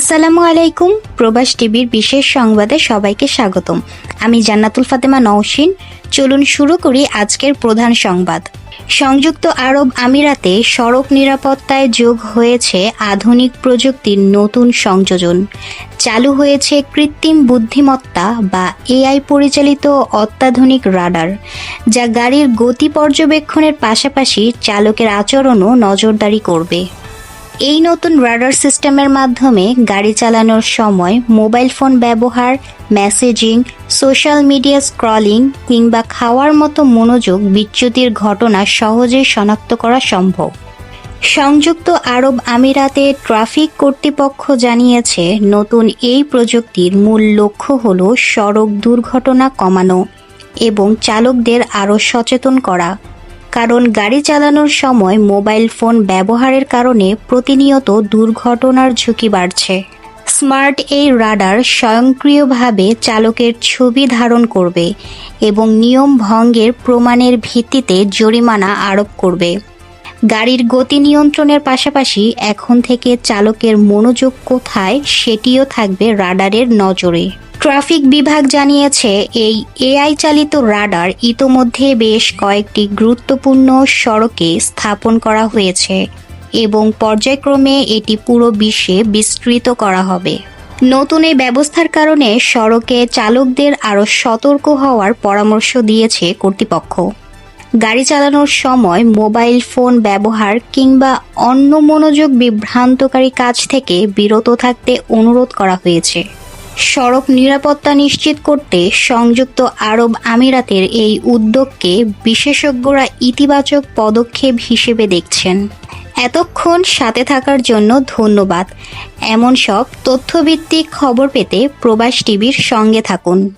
আসসালামু আলাইকুম। প্রবাস টিভির বিশেষ সংবাদে সবাইকে স্বাগতম। আমি জান্নাতুল ফাতেমা নওশিন। চলুন শুরু করি আজকের প্রধান সংবাদ। সংযুক্ত আরব আমিরাতে সড়ক নিরাপত্তায় যোগ হয়েছে আধুনিক প্রযুক্তির নতুন সংযোজন। চালু হয়েছে কৃত্রিম বুদ্ধিমত্তা বা এআই পরিচালিত অত্যাধুনিক রাডার, যা গাড়ির গতি পর্যবেক্ষণের পাশাপাশি চালকের আচরণও নজরদারি করবে। এই নতুন রাডার সিস্টেমের মাধ্যমে গাড়ি চালানোর সময় মোবাইল ফোন ব্যবহার মেসেজিং সোশ্যাল মিডিয়া স্ক্রলিং কিংবা খাওয়ার মতো মনোযোগ বিচ্যুতির ঘটনা সহজেই শনাক্ত করা সম্ভব। সংযুক্ত আরব আমিরাতে ট্রাফিক কর্তৃপক্ষ জানিয়েছে, নতুন এই প্রযুক্তির মূল লক্ষ্য হল সড়ক দুর্ঘটনা কমানো এবং চালকদের আরও সচেতন করা। কারণ গাড়ি চালানোর সময় মোবাইল ফোন ব্যবহারের কারণে প্রতিনিয়ত দুর্ঘটনার ঝুঁকি বাড়ছে। স্মার্ট এই রাডার স্বয়ংক্রিয়ভাবে চালকের ছবি ধারণ করবে এবং নিয়ম ভঙ্গের প্রমাণের ভিত্তিতে জরিমানা আরোপ করবে। গাড়ির গতি নিয়ন্ত্রণের পাশাপাশি এখন থেকে চালকের মনোযোগ কোথায় সেটিও থাকবে রাডারের নজরে। ট্রাফিক বিভাগ জানিয়েছে, এই এআই চালিত রাডার ইতোমধ্যে বেশ কয়েকটি গুরুত্বপূর্ণ সড়কে স্থাপন করা হয়েছে এবং পর্যায়ক্রমে এটি পুরো বিশ্বে বিস্তৃত করা হবে। নতুন এই ব্যবস্থার কারণে সড়কে চালকদের আরও সতর্ক হওয়ার পরামর্শ দিয়েছে কর্তৃপক্ষ। গাড়ি চালানোর সময় মোবাইল ফোন ব্যবহার কিংবা অন্য মনোযোগ বিভ্রান্তকারী কাজ থেকে বিরত থাকতে অনুরোধ করা হয়েছে। সড়ক নিরাপত্তা নিশ্চিত করতে সংযুক্ত আরব আমিরাতের এই উদ্যোগকে বিশেষজ্ঞরা ইতিবাচক পদক্ষেপ হিসেবে দেখছেন। এতক্ষণ সাথে থাকার জন্য ধন্যবাদ। এমন সব তথ্যভিত্তিক খবর পেতে প্রবাস টিভির সঙ্গে থাকুন।